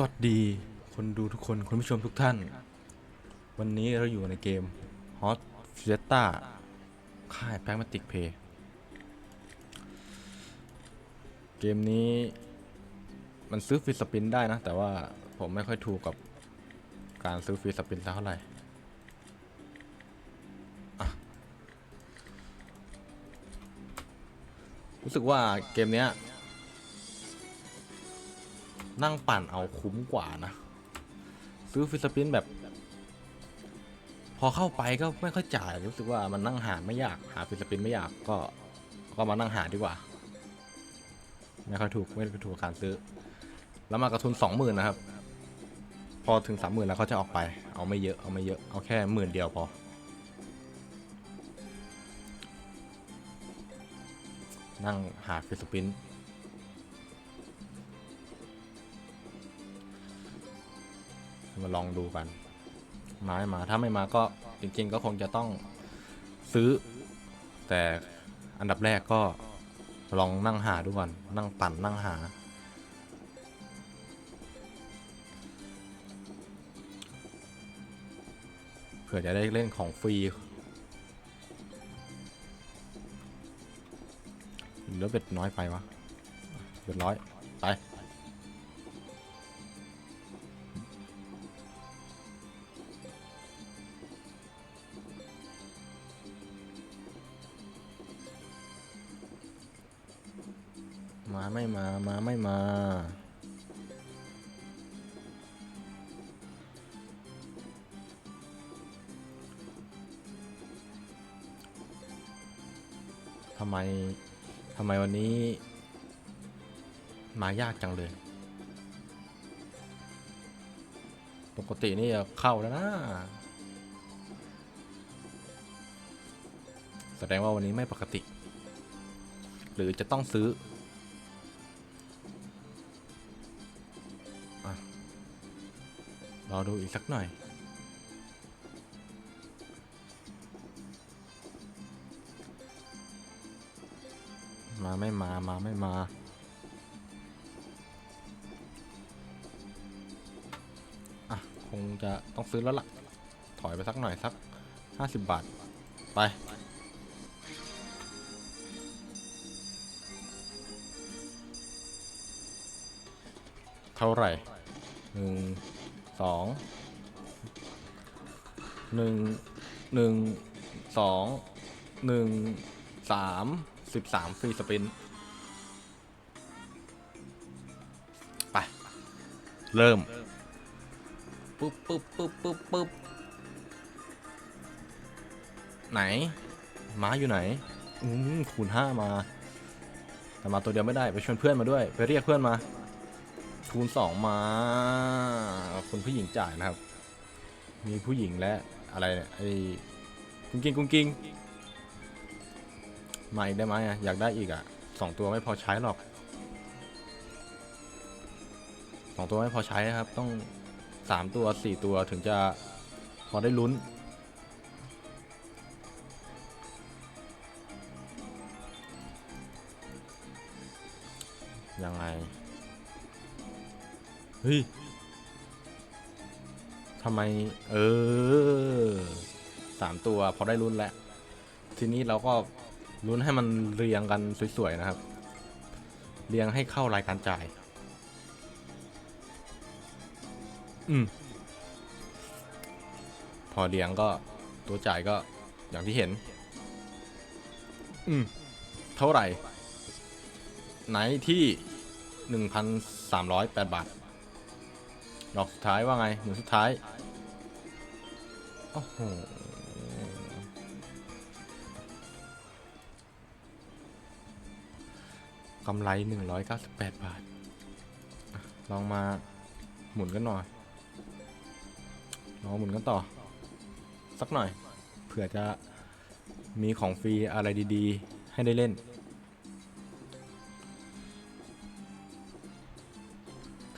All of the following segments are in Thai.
สวัสดีคนดูทุกคนคุณผู้ชมทุกท่าน วันนี้เราอยู่ในเกม Hot f i e t a ค่าย Pragmatic Play เกมนี้มันซื้อฟรีสปินได้นะ แต่ว่าผมไม่ค่อยถูกกับการซื้อฟรีสปินเท่าไหร่รู้สึกว่าเกมเนี้ย นั่งปั่นเอาคุ้มกว่านะ ซื้อฟิสปินแบบ พอเข้าไปก็ไม่ค่อยจ่ายรู้สึกว่ามันนั่งหาไม่ยากหาฟิสปินไม่ยากก็ก็มานั่งหาดีกว่า ไม่ค่อยถูกไม่ค่อยถูกกับการซื้อ แล้วมากระทุนสองหมื่นนะครับ พอถึงสามหมื่นแล้วเขาจะออกไป เอาไม่เยอะเอาไม่เยอะเอาแค่หมื่นเดียวพอนั่งหาฟิสปิน มาลองดูกัน มาไม่มาถ้าไม่มาก็จริง ๆ ก็คงจะต้องซื้อ แต่อันดับแรกก็ลองนั่งหาดูก่อนนั่งปั่นนั่งหา เผื่อจะได้เล่นของฟรีเหลือเบ็ดน้อยไปวะเบ็ดร้อยไป ไม่มา มาไม่มา ทำไม ทำไมวันนี้ มายากจังเลย ปกตินี่เข้าแล้วนะ แสดงว่าวันนี้ไม่ปกติ หรือจะต้องซื้อ รอดูอีกสักหน่อย มาไม่มา มาไม่มา อะ คงจะต้องซื้อแล้วล่ะ ถอยไปสักหน่อยสักห้าสิบบาท ไปเท่าไหร่หนึ่ง สองหนึ่งหนึ่งสองหนึ่งสามสิบสามฟรีสปินไป เริ่มปุ๊บปุ๊บปุ๊บปุ๊บปุ๊บไหน ม้าอยู่ไหน อืมคูณห้ามา แต่มาตัวเดียวไม่ได้ ไปชวนเพื่อนมาด้วย ไปเรียกเพื่อนมา คูณสองมา คุณผู้หญิงจ่ายนะครับ มีผู้หญิงและอะไรเนี่ยไอ้กุ้งกิ้งกุ้งกิ้งมาอีกได้ไหมอะอยากได้อีกอะสองตัวไม่พอใช้หรอกสองตัวไม่พอใช้นะครับ ต้องสามตัวสี่ตัวถึงจะพอได้ลุ้นยังไง เฮ้ยทำไม เออสามตัวพอได้ลุ้นแล้ว ทีนี้เราก็ลุ้นให้มันเรียงกันสวยๆนะครับ เรียงให้เข้ารายการจ่าย อืม พอเรียงก็ตัวจ่ายก็อย่างที่เห็น อืม เท่าไหร่ ไหนที่ 1,308 บาท ดอกสุดท้ายว่าไงหมุนสุดท้ายโอ้โหกำไร 198 บาท ลองมาหมุนกันหน่อย ลองหมุนกันต่อ สักหน่อย เผื่อจะมีของฟรีอะไรดี ๆ ให้ได้เล่น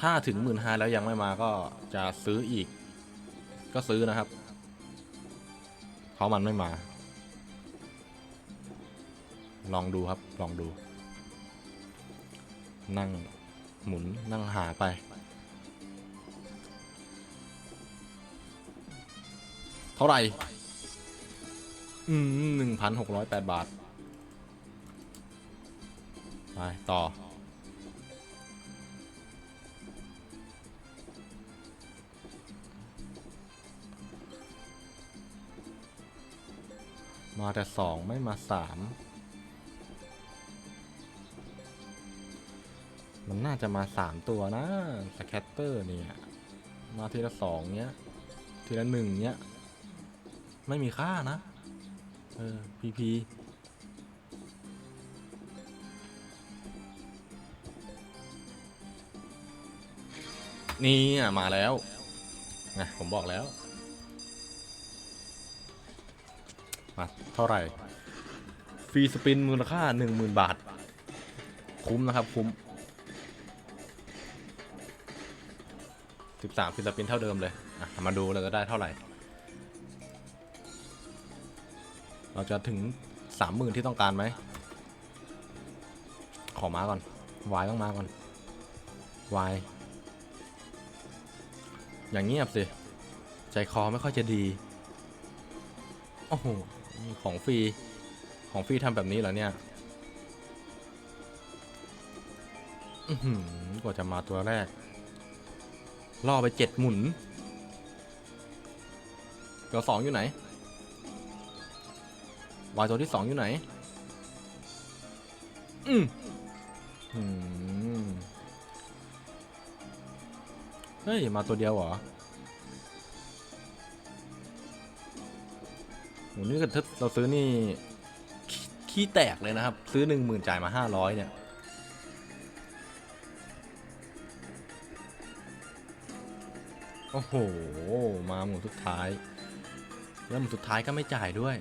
ถ้าถึงหมื่นห้าแล้วยังไม่มาก็จะซื้ออีก ก็ซื้อนะครับ เพราะมันไม่มา ลองดูครับลองดู นั่งหมุนนั่งหาไป เท่าไหร่ อืมหนึ่งพันหกร้อยแปดบาท ไป ต่อ มาแต่สองไม่มาสามมันน่าจะมาสามตัวนะสแคตเตอร์เนี่ย มาทีละสองเนี้ย ทีละหนึ่งเนี้ย ไม่มีค่านะ เออพีพีนี่อะมาแล้วไงผมบอกแล้ว มาเท่าไหร่ฟรีสปินมูลค่า 10,000 บาท คุ้มนะครับ คุ้ม 13ฟรีสปินเท่าเดิมเลยอะมาดูเราจะได้เท่าไหร่ เราจะถึง 30,000 ที่ต้องการไหม ขอมาก่อนวายต้องมาก่อนวายอย่างเงียบสิ ใจคอไม่ค่อยจะดี โอ้โห นี่ของฟรี ของฟรีทำแบบนี้เหรอเนี่ยกว่าจะมาตัวแรก ล่อไปเจ็ดหมุน ตัวสองอยู่ไหน วายตัวที่สองอยู่ไหน อืมอืมเฮ้ย มาตัวเดียวเหรอ หนี่ก็ถ้าเราซื้อนี่ขี้แตกเลยนะครับ ซื้อหนึ่งหมื่นจ่ายมาห้าร้อยเนี่ยโอ้โห มาหมุนสุดท้าย แล้วหมุนสุดท้ายก็ไม่จ่ายด้วย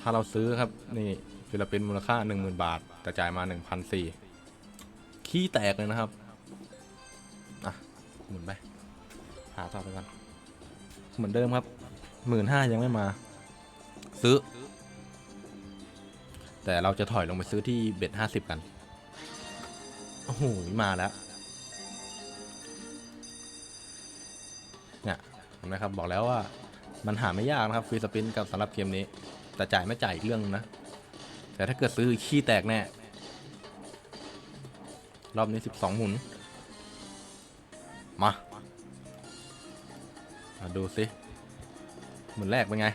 ถ้าเราซื้อครับ นี่ฟิลปินมูลค่า 10,000 บาทแต่จ่ายมา 1,400ขี้แตกเลยนะครับ อะ หมุนไป หาต่อไปก่อนเหมือนเดิมครับ หมื่นห้ายังไม่มา ซื้อ แต่เราจะถอยลงไปซื้อที่เบ็ดห้าสิบกัน โอ้โห มาแล้ว เนี่ยเห็นไหมครับ บอกแล้วว่า มันหาไม่ยากนะครับฟรีสปินกับสำหรับเกมนี้ แต่จ่ายไม่จ่ายอีกเรื่องนะ แต่ถ้าเกิดซื้อขี้แตกแน่ รอบนี้สิบสองหมุน มามาดูสิ หมุนแรกเป็นไง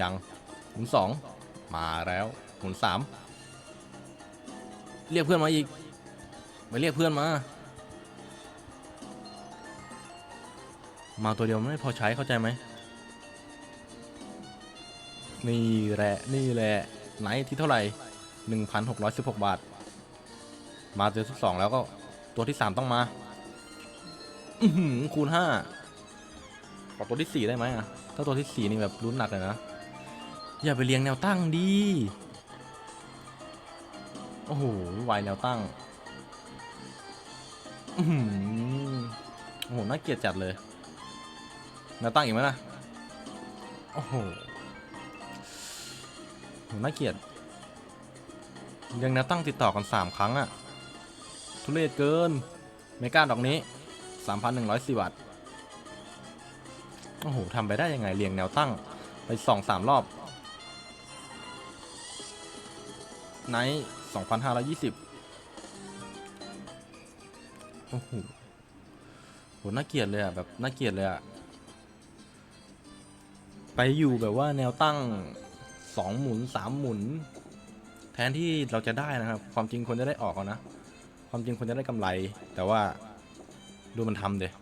ยังหมุนสองมาแล้วหมุนสามเรียกเพื่อนมาอีกไปเรียกเพื่อนมา มาตัวเดียวไม่พอใช้เข้าใจไหมนี่แหละนี่แหละไหนที่เท่าไหร่ 1,616 บาท มาตัวที่สองแล้วก็ตัวที่สามต้องมา อือหือคูณห้า ขอตัวที่สี่ได้ไหมอะ ถ้าตัวที่สี่นี่แบบรุ้นหนักเลยนะ อย่าไปเรียงแนวตั้งดี โอ้โหวายแนวตั้งอือหือโอ้โห น่าเกลียดจัดเลย แนวตั้งอีกไหมล่ะ โอ้โหโหน่าเกลียดยังแนวตั้งติดต่อกันสามครั้งอะทุเรศเกิน เมกาดอกนี้ 3,104บาท โอ้โหทำไปได้ยังไงเรียงแนวตั้งไปสองสามรอบไนท์สองพันห้าร้อยี่สิบโอ้โหโหน่าเกลียดเลยอะแบบน่าเกลียดเลยอะไปอยู่แบบว่าแนวตั้งสองหมุนสามหมุน แทนที่เราจะได้นะครับ ความจริงควรจะได้ออกนะ ความจริงควรจะได้กำไร แต่ว่าดูมันทำเดย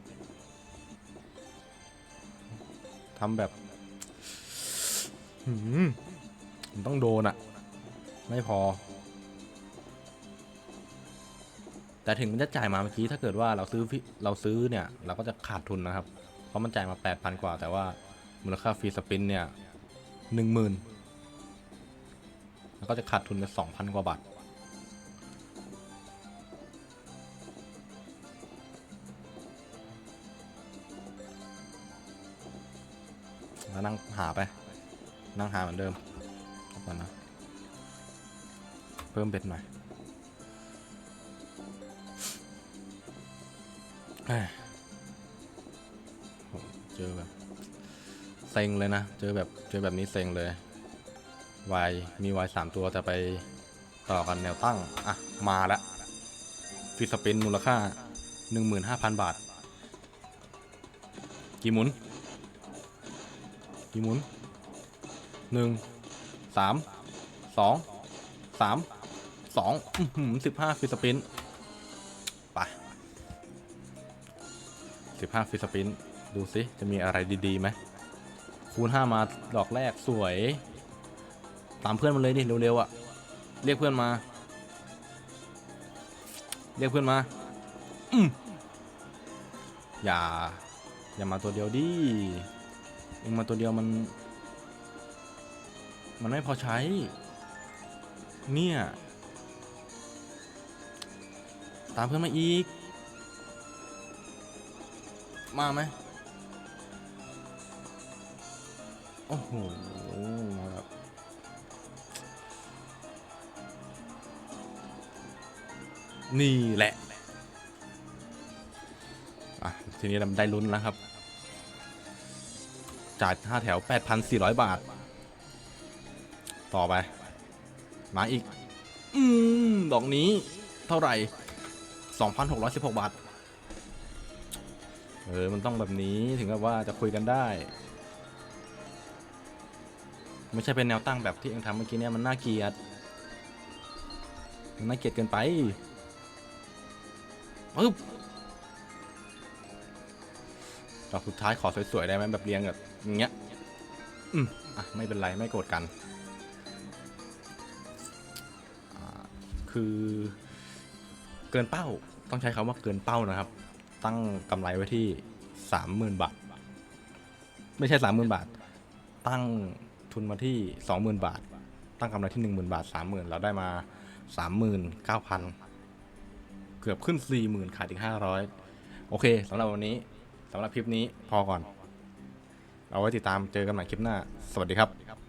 ทำแบบหืมมันต้องโดนอะไม่พอ แต่ถึงมันจะจ่ายมาเมื่อกี้ถ้าเกิดว่าเราซื้อเราซื้อเนี่ย เราก็จะขาดทุนนะครับ เพราะมันจ่ายมาแปดพันกว่า แต่ว่ามูลค่าฟรีสปินเนี่ยหนึ่งหมื่นแล้วก็จะขาดทุนไปสองพันกว่าบาท แล้วนั่งหาไป นั่งหาเหมือนเดิมก่อนนะ เพิ่มเบ็ดหน่อยเอ้ยเจอแบบเซ็งเลยนะ เจอแบบเจอแบบนี้เซ็งเลยวายมีวายสามตัวแต่ไปต่อกันแนวตั้ง อะ มาแล้วฟิสปินมูลค่า 15,000 บาท กี่หมุน กี่หมุนหนึ่งสามสองสามสองสิบห้าฟิสปินไปสิบห้าฟิสปินดูสิจะมีอะไรดีๆไหมคูณห้ามาดอกแรกสวย ตามเพื่อนมาเลยดิเร็วๆอะ่ะ เรียกเพื่อนมา เรียกเพื่อนมาอืมอย่า อย่ามาตัวเดียวดิ เองมาตัวเดียวมัน มันไม่พอใช้ เนี่ย ตามเพื่อนมาอีก มาไหมโอ้โหมาแบบนี่แหละ อะ ทีนี้เราได้ลุ้นแล้วครับ จ่าย5แถว 8,400 บาท ต่อไป มาอีก อืม ดอกนี้เท่าไหร่ 2,616 บาท เออ มันต้องแบบนี้ถึงกับว่าจะคุยกันได้ ไม่ใช่เป็นแนวตั้งแบบที่เองทำเมื่อกี้เนี่ยมันน่าเกลียด มันน่าเกลียดเกินไปปึ๊บดอกสุดท้ายขอสวยๆได้ไหมแบบเรียงแบบ อย่างเงี้ยอืมอะไม่เป็นไรไม่โกรธกันคือเกินเป้าต้องใช้คำว่าเกินเป้านะครับ ตั้งกำไรไว้ที่สามหมื่นบาท ไม่ใช่สามหมื่นบาท ตั้งทุนมาที่สองหมื่นบาท ตั้งกำไรที่หนึ่งหมื่นบาทสามหมื่นเราได้มาสามหมื่นเก้าพันเกือบขึ้นสี่หมื่นขายถึงห้าร้อยโอเคสำหรับวันนี้สำหรับคลิปนี้พอก่อน เอาไว้ติดตามเจอกันใหม่คลิปหน้า สวัสดีครับ